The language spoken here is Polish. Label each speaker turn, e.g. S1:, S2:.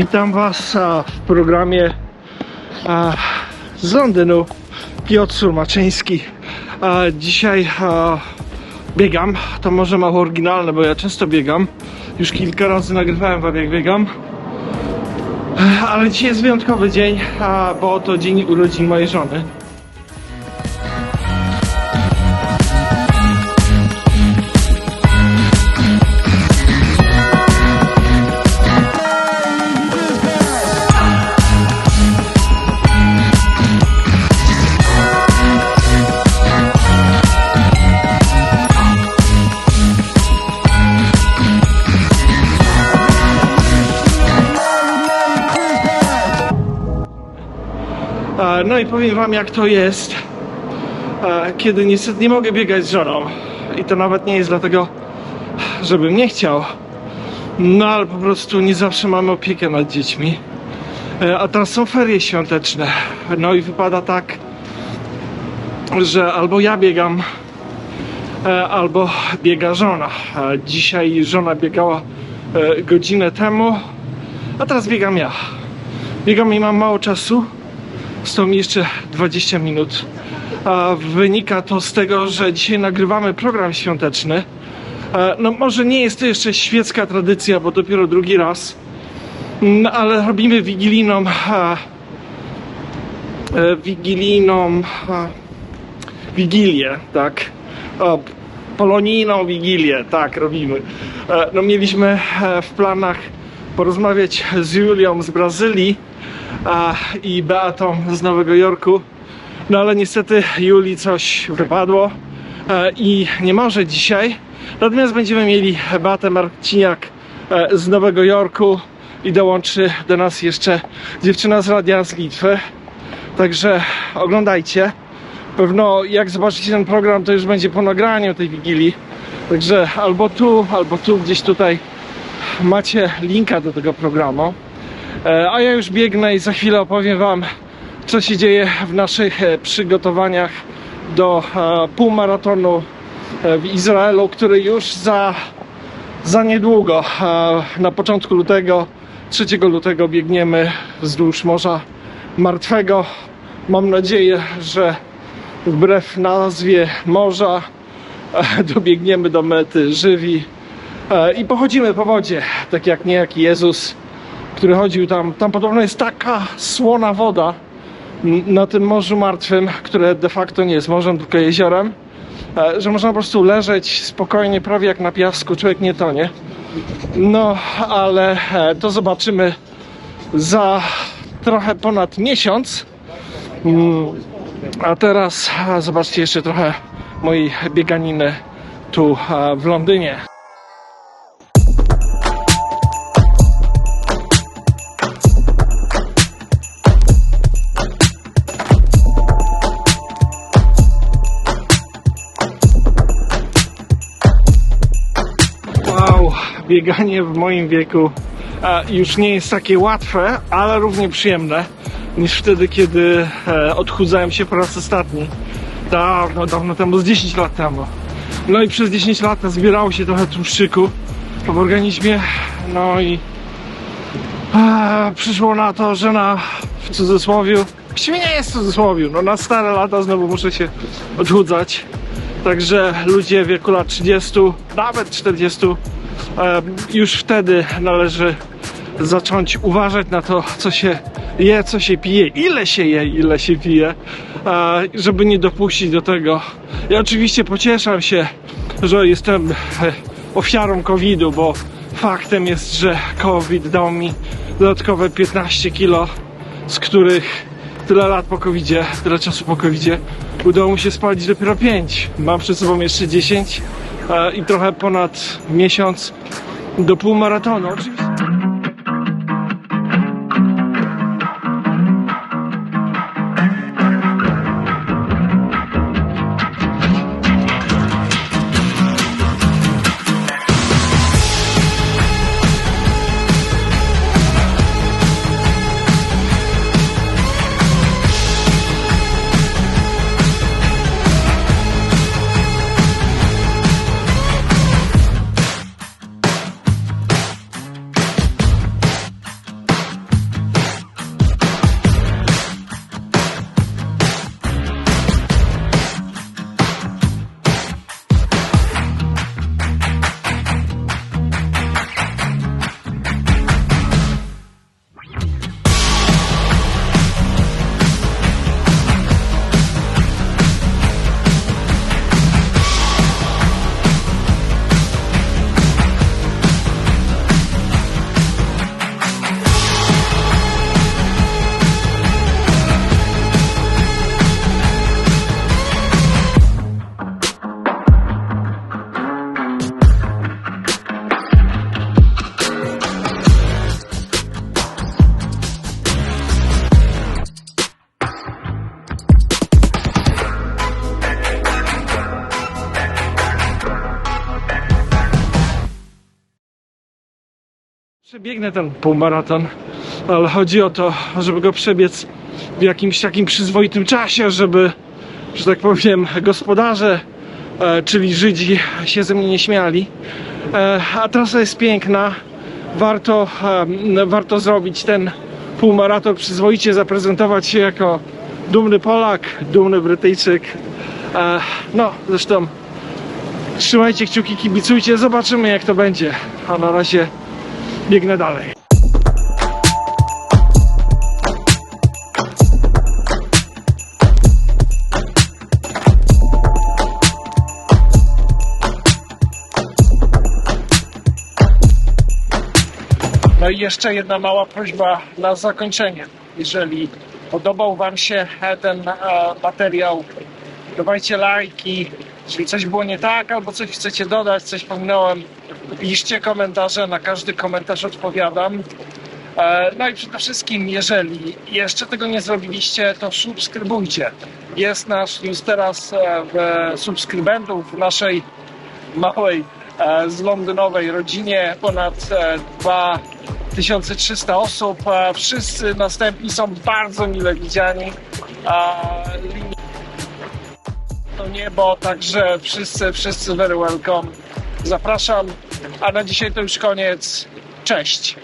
S1: Witam Was w programie z Londynu. Piotr Surmaczyński. Dzisiaj biegam. To może mało oryginalne, bo ja często biegam. Już kilka razy nagrywałem Wam jak biegam. Ale dzisiaj jest wyjątkowy dzień, bo to dzień urodzin mojej żony. No i powiem wam jak to jest, e, kiedy niestety nie mogę biegać z żoną. I to nawet nie jest dlatego, żebym nie chciał. No ale po prostu nie zawsze mamy opiekę nad dziećmi. E, A teraz są ferie świąteczne. No i wypada tak, że albo ja biegam, e, albo biega żona. Dzisiaj żona biegała godzinę temu, a teraz biegam ja. Biegam i mam mało czasu. Zostało mi jeszcze 20 minut. A wynika to z tego, że dzisiaj nagrywamy program świąteczny. E, No może nie jest to jeszcze świecka tradycja, bo dopiero drugi raz. No, ale robimy wigilijną e, e, wigilijną e, wigilię, tak? O, polonijną wigilię, tak, robimy. No mieliśmy w planach porozmawiać z Julią z Brazylii a, i Beatą z Nowego Jorku. No ale niestety Julii coś wypadło e, i nie może dzisiaj. Natomiast będziemy mieli Beatę Marciniak e, z Nowego Jorku i dołączy do nas jeszcze dziewczyna z Radia z Litwy. Także oglądajcie. Pewno jak zobaczycie ten program, to już będzie po nagraniu tej wigilii. Także albo tu, albo tu, gdzieś tutaj macie linka do tego programu. E, A ja już biegnę i za chwilę opowiem Wam, co się dzieje w naszych e, przygotowaniach do e, półmaratonu w Izraelu, który już za, za niedługo, na początku lutego, 3 lutego biegniemy wzdłuż Morza Martwego. Mam nadzieję, że wbrew nazwie morza dobiegniemy do mety żywi i pochodzimy po wodzie, tak jak niejaki Jezus który chodził tam. Tam podobno jest taka słona woda na tym Morzu Martwym, które de facto nie jest morzem, tylko jeziorem, e, że można po prostu leżeć spokojnie, prawie jak na piasku, człowiek nie tonie. No, ale e, to zobaczymy za trochę ponad miesiąc. Mm, A teraz e, zobaczcie jeszcze trochę mojej bieganiny tu w Londynie. Bieganie w moim wieku e, już nie jest takie łatwe, ale równie przyjemne niż wtedy, kiedy e, odchudzałem się po raz ostatni. Dawno, dawno temu, z 10 lat temu. No i przez 10 lat zbierało się trochę tłuszczyku w organizmie, no i e, przyszło na to, że na w cudzysłowiu, właściwie nie jest w cudzysłowiu, no na stare lata znowu muszę się odchudzać. Także ludzie wieku lat 30, nawet 40, e, już wtedy należy zacząć uważać na to, co się je, co się pije, ile się je, ile się pije, e, żeby nie dopuścić do tego. Ja oczywiście pocieszam się, że jestem e, ofiarą COVID-u, bo faktem jest, że COVID dał mi dodatkowe 15 kilo, z których tyle lat po covid tyle czasu po covid udało mi się spalić dopiero 5. Mam przed sobą jeszcze 10 e, i trochę ponad miesiąc do półmaratonu. Oczywiście. Przebiegnę ten półmaraton, ale chodzi o to, żeby go przebiec w jakimś takim przyzwoitym czasie, żeby, że tak powiem, gospodarze, e, czyli Żydzi, się ze mnie nie śmiali. E, a trasa jest piękna. Warto, e, warto zrobić ten półmaraton, przyzwoicie zaprezentować się jako dumny Polak, dumny Brytyjczyk. E, no, zresztą trzymajcie kciuki, kibicujcie, zobaczymy jak to będzie. A na razie biegnę dalej. No i jeszcze jedna mała prośba na zakończenie. Jeżeli podobał Wam się ten e, materiał, dawajcie lajki. Jeżeli coś było nie tak, albo coś chcecie dodać, coś pominąłem, piszcie komentarze, na każdy komentarz odpowiadam. E, No i przede wszystkim, jeżeli jeszcze tego nie zrobiliście, to subskrybujcie. Jest nasz już teraz e, w subskrybentów w naszej małej, e, z londynowej rodzinie ponad e, 2300 osób. Wszyscy następni są bardzo mile widziani. To niebo, także wszyscy, wszyscy very welcome. Zapraszam, a na dzisiaj to już koniec. Cześć.